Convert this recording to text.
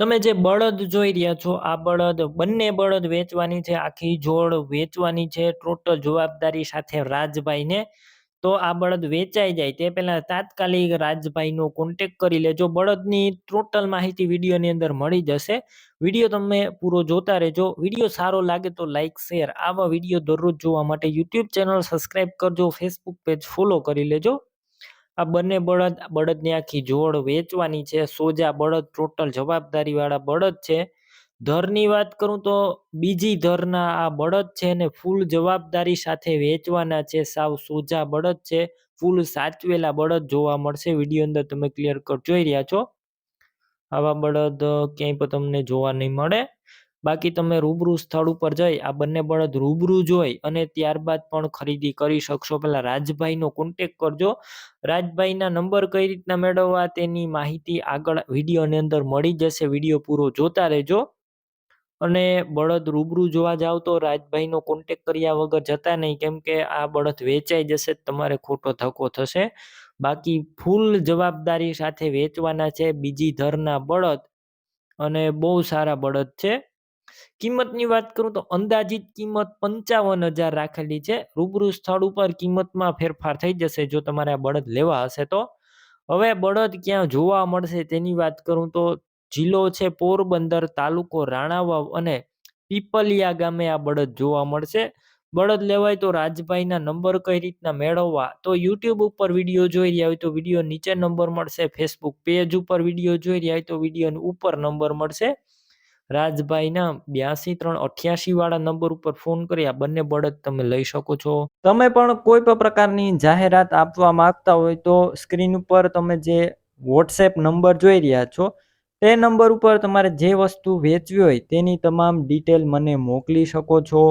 તમે જે બળદ જોઈ રહ્યા છો, આ બળદ બંને બળદ વેચવાની છે, આખી જોડ વેચવાની છે, ટોટલ જવાબદારી સાથે રાજભાઈને. તો આ બળદ વેચાઈ જાય, તે પહેલાં તાત્કાલિક રાજભાઈનો કોન્ટેક કરી લેજો. બળદની ટોટલ માહિતી વિડીયોની અંદર મળી જશે. વીડિયો તમે પૂરો જોતા રહેજો. વીડિયો સારો લાગે તો લાઈક, શેર, આવા વીડિયો દરરોજ જોવા માટે યુટ્યુબ ચેનલ સબસ્ક્રાઈબ કરજો, ફેસબુક પેજ ફોલો કરી લેજો. આ બંને બળદ બળદની આખી જોડ વેચવાની છે. સોજા બળદ ટોટલ જવાબદારી વાળા બળદ છે. ધરની વાત કરું તો બીજી ધરના આ બળદ છે ને ફૂલ જવાબદારી સાથે વેચવાના છે. સાવ સોજા બળદ છે. ફૂલ સાચવેલા બળદ જોવા મળશે. વીડિયો અંદર તમે ક્લિયર કટ જોઈ રહ્યા છો? આવા બળદ ક્યાંય પણ તમને જોવા નહીં મળે. બાકી તમે રૂબરૂ સ્થળ ઉપર જઈ આ બંને બળદ રૂબરૂ જોઈ અને ત્યારબાદ પણ ખરીદી કરી શકશો. પહેલાં રાજભાઈનો કોન્ટેક કરજો. રાજભાઈના નંબર કઈ રીતના મેળવવા તેની માહિતી આગળ વિડીયોની અંદર મળી જશે. વીડિયો પૂરો જોતા રહેજો. અને બળદ રૂબરૂ જોવા જાવ તો રાજભાઈનો કોન્ટેક કર્યા વગર જતા નહીં. કેમ કે આ બળદ વેચાઈ જશે, તમારે ખોટો ધક્કો થશે. બાકી ફૂલ જવાબદારી સાથે વેચવાના છે બીજી ધરના બળદ અને બહુ સારા બળદ છે. કિંમતની વાત કરું તો અંદાજિત કિંમત પંચાવન હજાર રાખેલી છે. રૂબરૂ સ્થળ ઉપર કિંમતમાં ફેરફાર થઈ જશે જો તમારે આ બળદ લેવા હશે તો. હવે બળદ ક્યાં જોવા મળશે તેની વાત કરું તો જિલ્લો છે પોરબંદર, તાલુકો રાણાવાવ અને પીપલિયા ગામે આ બળદ જોવા મળશે. બળદ લેવાય તો રાજભાઈના નંબર કઈ રીતના મેળવવા તો યુટ્યુબ ઉપર વીડિયો જોઈ રહ્યા હોય તો વીડિયો નીચે નંબર મળશે. ફેસબુક પેજ ઉપર વીડિયો જોઈ રહ્યા હોય તો વિડીયોની ઉપર નંબર મળશે. રાજભાઈના બ્યાસી ત્રણ અઠ્યાસી વાળા નંબર ઉપર ફોન કરી, આ બંને બળદ તમે લઈ શકો છો. તમે પણ કોઈ પણ પ્રકારની જાહેરાત આપવા માંગતા હોય તો સ્ક્રીન ઉપર તમે જે વોટ્સએપ નંબર જોઈ રહ્યા છો, તે નંબર ઉપર તમારે જે વસ્તુ વેચવી હોય તેની તમામ ડિટેલ મને મોકલી શકો છો.